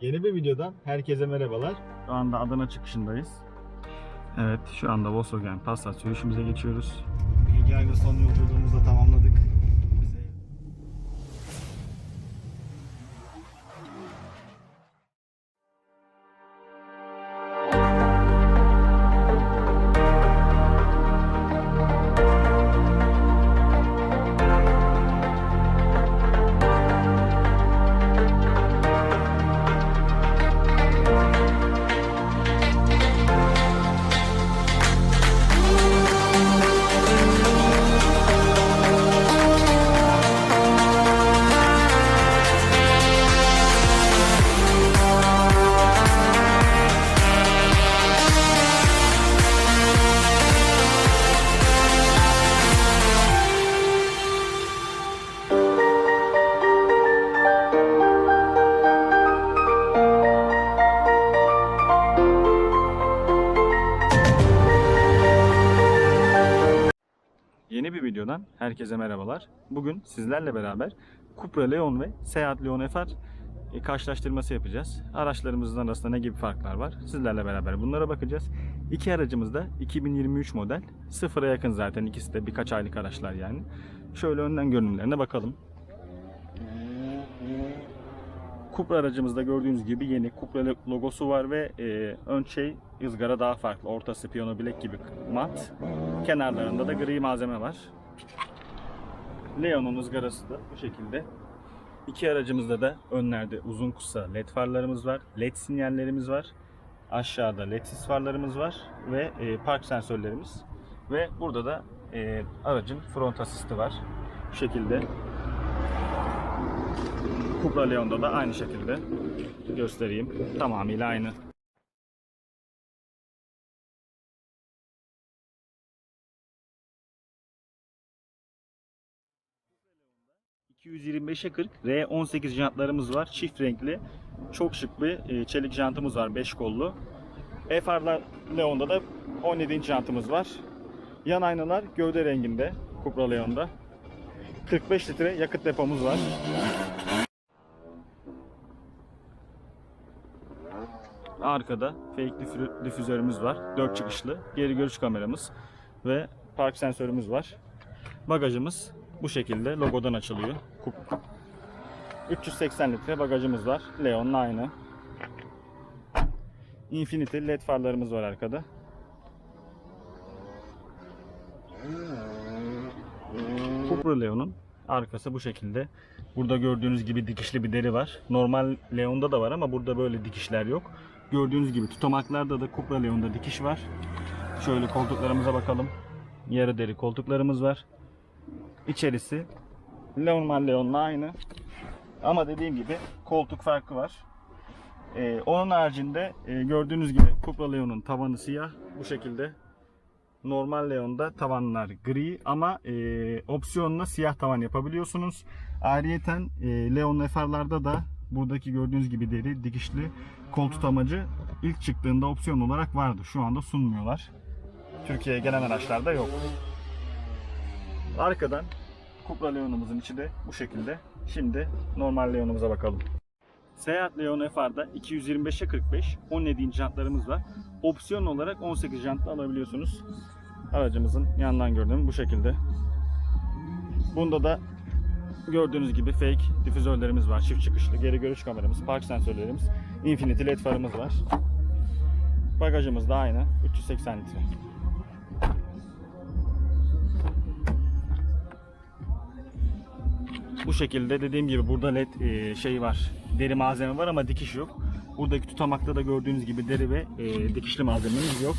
Yeni bir videodan herkese merhabalar. Şu anda Adana çıkışındayız. Evet, şu anda Volkswagen Passat sürüşümüze geçiyoruz. Bilgi aylı son yolculuğumuzu da tamamladık. Yeni bir videodan herkese merhabalar. Bugün sizlerle beraber Cupra Leon ve Seat Leon FR e, karşılaştırması yapacağız. Araçlarımızın arasında ne gibi farklar var? Sizlerle beraber bunlara bakacağız. İki aracımız da 2023 model. Sıfıra yakın zaten. ikisi de birkaç aylık araçlar yani. Şöyle önden görünümlerine bakalım. Cupra aracımızda gördüğünüz gibi yeni Cupra logosu var ve e, ön şey ızgara daha farklı. Ortası piyano bilek gibi mat. Kenarlarında da gri malzeme var. Leon'un ızgarası da bu şekilde. İki aracımızda da önlerde uzun kısa led farlarımız var. Led sinyallerimiz var. Aşağıda led sis farlarımız var ve e, park sensörlerimiz. Ve burada da e, aracın front asisti var. Bu şekilde. Cupra Leon'da da aynı şekilde göstereyim. Tamamıyla aynı. 225'e 40 R18 jantlarımız var. Çift renkli. Çok şık bir e, çelik jantımız var 5 kollu. FR'lar Leon'da da 17 inç jantımız var. Yan aynalar gövde renginde Cupra Leon'da. 45 litre yakıt depomuz var. Arkada fake difüzör- difüzörümüz var. 4 çıkışlı. Geri görüş kameramız ve park sensörümüz var. Bagajımız bu şekilde logodan açılıyor. Kup- 380 litre bagajımız var. Leon'la aynı. Infinity led farlarımız var arkada. Cupra Leon'un arkası bu şekilde. Burada gördüğünüz gibi dikişli bir deri var. Normal Leon'da da var ama burada böyle dikişler yok. Gördüğünüz gibi tutamaklarda da Cupra Leon'da dikiş var. Şöyle koltuklarımıza bakalım. Yarı deri koltuklarımız var. İçerisi normal Leon'la aynı. Ama dediğim gibi koltuk farkı var. Ee, onun haricinde e, gördüğünüz gibi Cupra Leon'un tavanı siyah bu şekilde. Normal Leon'da tavanlar gri ama e, opsiyonla siyah tavan yapabiliyorsunuz. Ayrıyeten e, Leon FR'larda da buradaki gördüğünüz gibi deri dikişli kol tutamacı ilk çıktığında opsiyon olarak vardı. Şu anda sunmuyorlar. Türkiye'ye gelen araçlarda yok. Arkadan Cupra Leon'umuzun içi de bu şekilde. Şimdi normal Leon'umuza bakalım. Seat Leon FR'da 225'e 45 17 inç jantlarımız var. Opsiyon olarak 18 jantla alabiliyorsunuz. Aracımızın yandan görünümü bu şekilde. Bunda da gördüğünüz gibi fake difüzörlerimiz var. Çift çıkışlı geri görüş kameramız, park sensörlerimiz, Infinity led farımız var. Bagajımız da aynı. 380 litre. Bu şekilde dediğim gibi burada led e, şey var. Deri malzeme var ama dikiş yok. Buradaki tutamakta da gördüğünüz gibi deri ve e, dikişli malzememiz yok.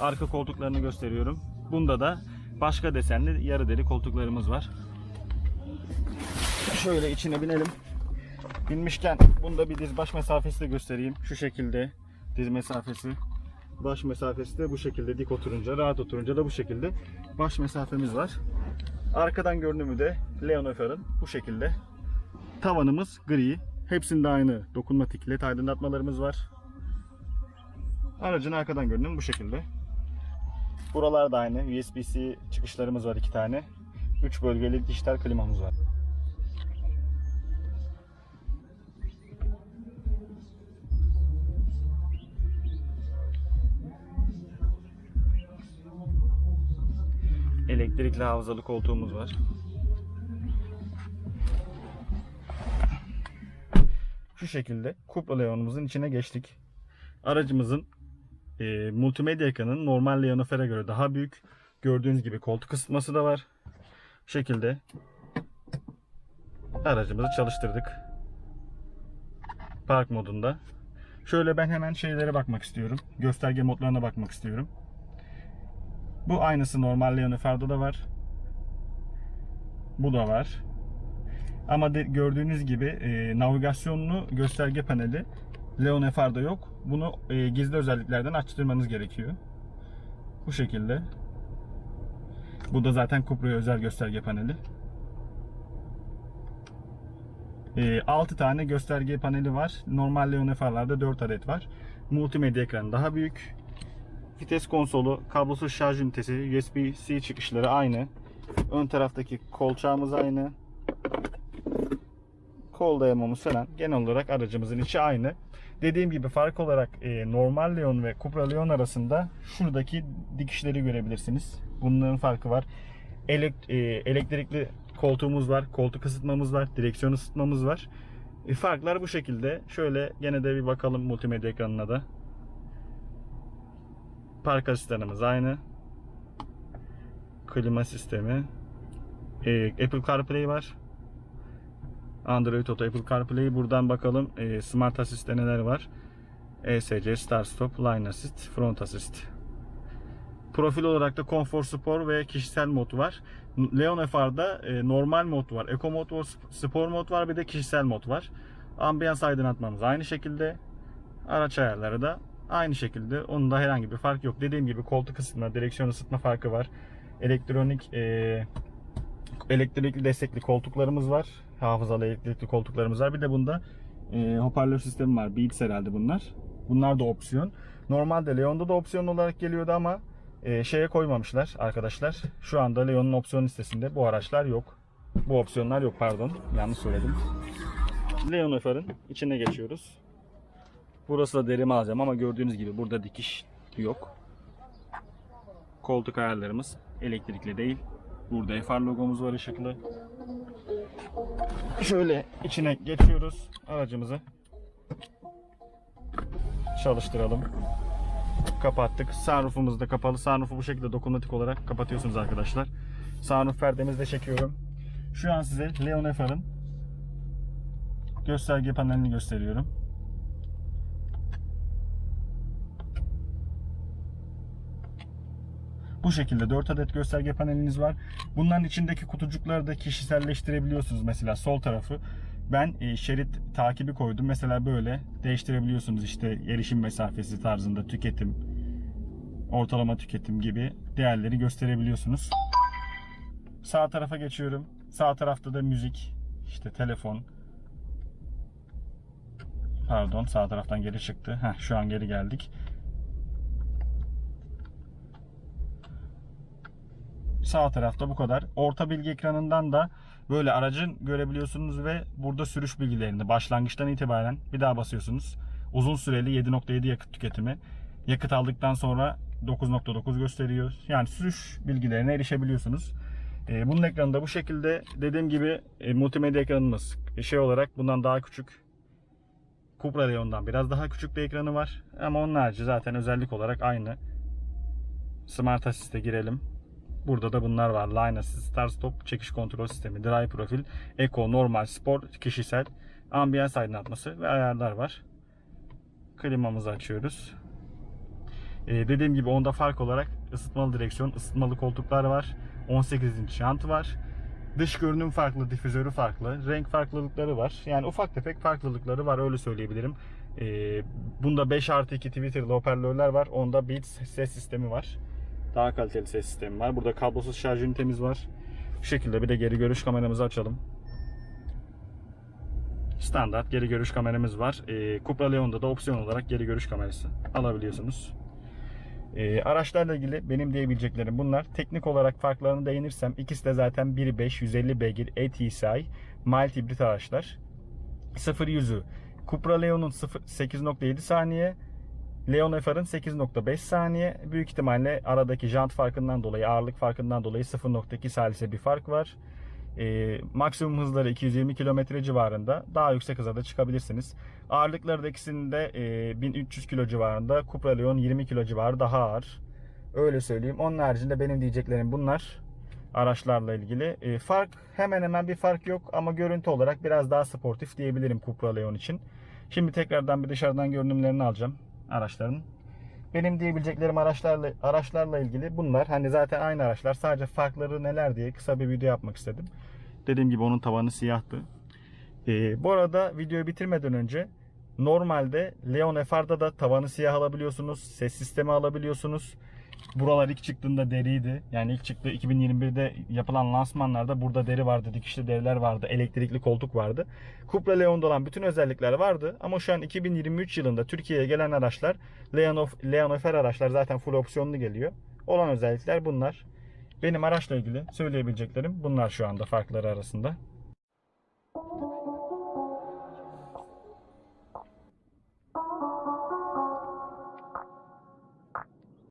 Arka koltuklarını gösteriyorum. Bunda da başka desenli yarı deri koltuklarımız var. Şöyle içine binelim. Binmişken bunda bir diz baş mesafesi de göstereyim. Şu şekilde diz mesafesi. Baş mesafesi de bu şekilde dik oturunca, rahat oturunca da bu şekilde baş mesafemiz var. Arkadan görünümü de Leon FR'ın bu şekilde. Tavanımız gri. Hepsinde aynı dokunmatik led aydınlatmalarımız var. Aracın arkadan görünümü bu şekilde. Buralarda aynı. USB-C çıkışlarımız var iki tane. 3 bölgeli dijital klimamız var. Elektrikli hafızalı koltuğumuz var. Şu şekilde Cupra Leon'umuzun içine geçtik. Aracımızın e, multimedya ekranının normal Leon göre daha büyük. Gördüğünüz gibi koltuk ısıtması da var. Bu şekilde aracımızı çalıştırdık. Park modunda. Şöyle ben hemen şeylere bakmak istiyorum. Gösterge modlarına bakmak istiyorum. Bu aynısı normal Leon Fer'de de var. Bu da var. Ama de, gördüğünüz gibi e, navigasyonlu gösterge paneli Leon FR'da yok. Bunu e, gizli özelliklerden açtırmanız gerekiyor. Bu şekilde. Bu da zaten Cupra'ya özel gösterge paneli. E, 6 tane gösterge paneli var. Normal Leon FR'larda 4 adet var. Multimedya ekranı daha büyük. Vites konsolu, kablosuz şarj ünitesi, USB-C çıkışları aynı. Ön taraftaki kolçağımız aynı. Kol dayamamız falan genel olarak aracımızın içi aynı. Dediğim gibi fark olarak e, normal Leon ve Cupra Leon arasında şuradaki dikişleri görebilirsiniz. Bunların farkı var. Elek- e, elektrikli koltuğumuz var, koltuk ısıtmamız var, direksiyon ısıtmamız var. E, farklar bu şekilde. Şöyle gene de bir bakalım multimedya ekranına da. Park asistanımız aynı. Klima sistemi. E, Apple CarPlay var. Android Auto, Apple CarPlay. Buradan bakalım e, Smart Assist'te neler var. ESC, Start Stop, Line Assist, Front Assist. Profil olarak da Comfort Sport ve kişisel mod var. Leon FR'da e, normal mod var, Eco mod var, Sport mod var bir de kişisel mod var. Ambiyans aydınlatmamız aynı şekilde. Araç ayarları da aynı şekilde. Onun da herhangi bir fark yok. Dediğim gibi koltuk ısıtma, direksiyon ısıtma farkı var. Elektronik e, elektrikli destekli koltuklarımız var. Hafızalı elektrikli koltuklarımız var. Bir de bunda e, hoparlör sistemi var. Beats herhalde bunlar. Bunlar da opsiyon. Normalde Leon'da da opsiyon olarak geliyordu ama e, şeye koymamışlar arkadaşlar. Şu anda Leon'un opsiyon listesinde bu araçlar yok. Bu opsiyonlar yok pardon. Yanlış söyledim. Leon FR'ın içine geçiyoruz. Burası da deri malzeme ama gördüğünüz gibi burada dikiş yok. Koltuk ayarlarımız elektrikli değil. Burada FR logomuz var ışıklı. Şöyle içine geçiyoruz aracımızı. Çalıştıralım. Kapattık. Sunroofumuz da kapalı. Sunroof'u bu şekilde dokunmatik olarak kapatıyorsunuz arkadaşlar. Sunroof perdemizi de çekiyorum. Şu an size Leon FR'ın gösterge panelini gösteriyorum. Bu şekilde 4 adet gösterge paneliniz var. Bunların içindeki kutucukları da kişiselleştirebiliyorsunuz. Mesela sol tarafı ben e, şerit takibi koydum. Mesela böyle değiştirebiliyorsunuz işte erişim mesafesi tarzında tüketim, ortalama tüketim gibi değerleri gösterebiliyorsunuz. Sağ tarafa geçiyorum. Sağ tarafta da müzik, işte telefon. Pardon sağ taraftan geri çıktı. Heh, şu an geri geldik. Sağ tarafta bu kadar. Orta bilgi ekranından da böyle aracın görebiliyorsunuz ve burada sürüş bilgilerini başlangıçtan itibaren bir daha basıyorsunuz. Uzun süreli 7.7 yakıt tüketimi. Yakıt aldıktan sonra 9.9 gösteriyor. Yani sürüş bilgilerine erişebiliyorsunuz. Ee, bunun ekranı da bu şekilde. Dediğim gibi e, multimedya ekranımız şey olarak bundan daha küçük. Cupra Leon'dan biraz daha küçük bir ekranı var. Ama onun harici zaten özellik olarak aynı. Smart Assist'e girelim. Burada da bunlar var. Line Assist, Start Stop, çekiş kontrol sistemi, Drive Profil, Eco, Normal, Sport, Kişisel, Ambiyans aydınlatması ve ayarlar var. Klimamızı açıyoruz. Ee, dediğim gibi onda fark olarak ısıtmalı direksiyon, ısıtmalı koltuklar var. 18 inç jant var. Dış görünüm farklı, difüzörü farklı, renk farklılıkları var. Yani ufak tefek farklılıkları var öyle söyleyebilirim. Ee, bunda 5 artı 2 Twitter'lı hoparlörler var. Onda Beats ses sistemi var. Daha kaliteli ses sistemi var. Burada kablosuz şarj ünitemiz var. Bu şekilde bir de geri görüş kameramızı açalım. Standart geri görüş kameramız var. Ee, Cupra Leon'da da opsiyon olarak geri görüş kamerası alabiliyorsunuz. Ee, araçlarla ilgili benim diyebileceklerim bunlar. Teknik olarak farklarını değinirsem ikisi de zaten 1.5 150 beygir ETSI mild hibrit araçlar. 0 yüzü Cupra Leon'un 8.7 saniye Leon FR'ın 8.5 saniye. Büyük ihtimalle aradaki jant farkından dolayı, ağırlık farkından dolayı 0.2 salise bir fark var. Ee, maksimum hızları 220 km civarında. Daha yüksek hıza çıkabilirsiniz. Ağırlıkları da ikisinde e, 1300 kilo civarında. Cupra Leon 20 kilo civarı daha ağır. Öyle söyleyeyim. Onun haricinde benim diyeceklerim bunlar. Araçlarla ilgili. E, fark hemen hemen bir fark yok ama görüntü olarak biraz daha sportif diyebilirim Cupra Leon için. Şimdi tekrardan bir dışarıdan görünümlerini alacağım araçların. Benim diyebileceklerim araçlarla araçlarla ilgili bunlar. Hani zaten aynı araçlar. Sadece farkları neler diye kısa bir video yapmak istedim. Dediğim gibi onun tavanı siyahtı. Ee, bu arada videoyu bitirmeden önce normalde Leon FR'da da tavanı siyah alabiliyorsunuz. Ses sistemi alabiliyorsunuz. Buralar ilk çıktığında deriydi. Yani ilk çıktığı 2021'de yapılan lansmanlarda burada deri vardı, dikişli deriler vardı, elektrikli koltuk vardı. Cupra Leon'da olan bütün özellikler vardı ama şu an 2023 yılında Türkiye'ye gelen araçlar Leon, Leon FR araçlar zaten full opsiyonlu geliyor. Olan özellikler bunlar. Benim araçla ilgili söyleyebileceklerim bunlar şu anda farkları arasında.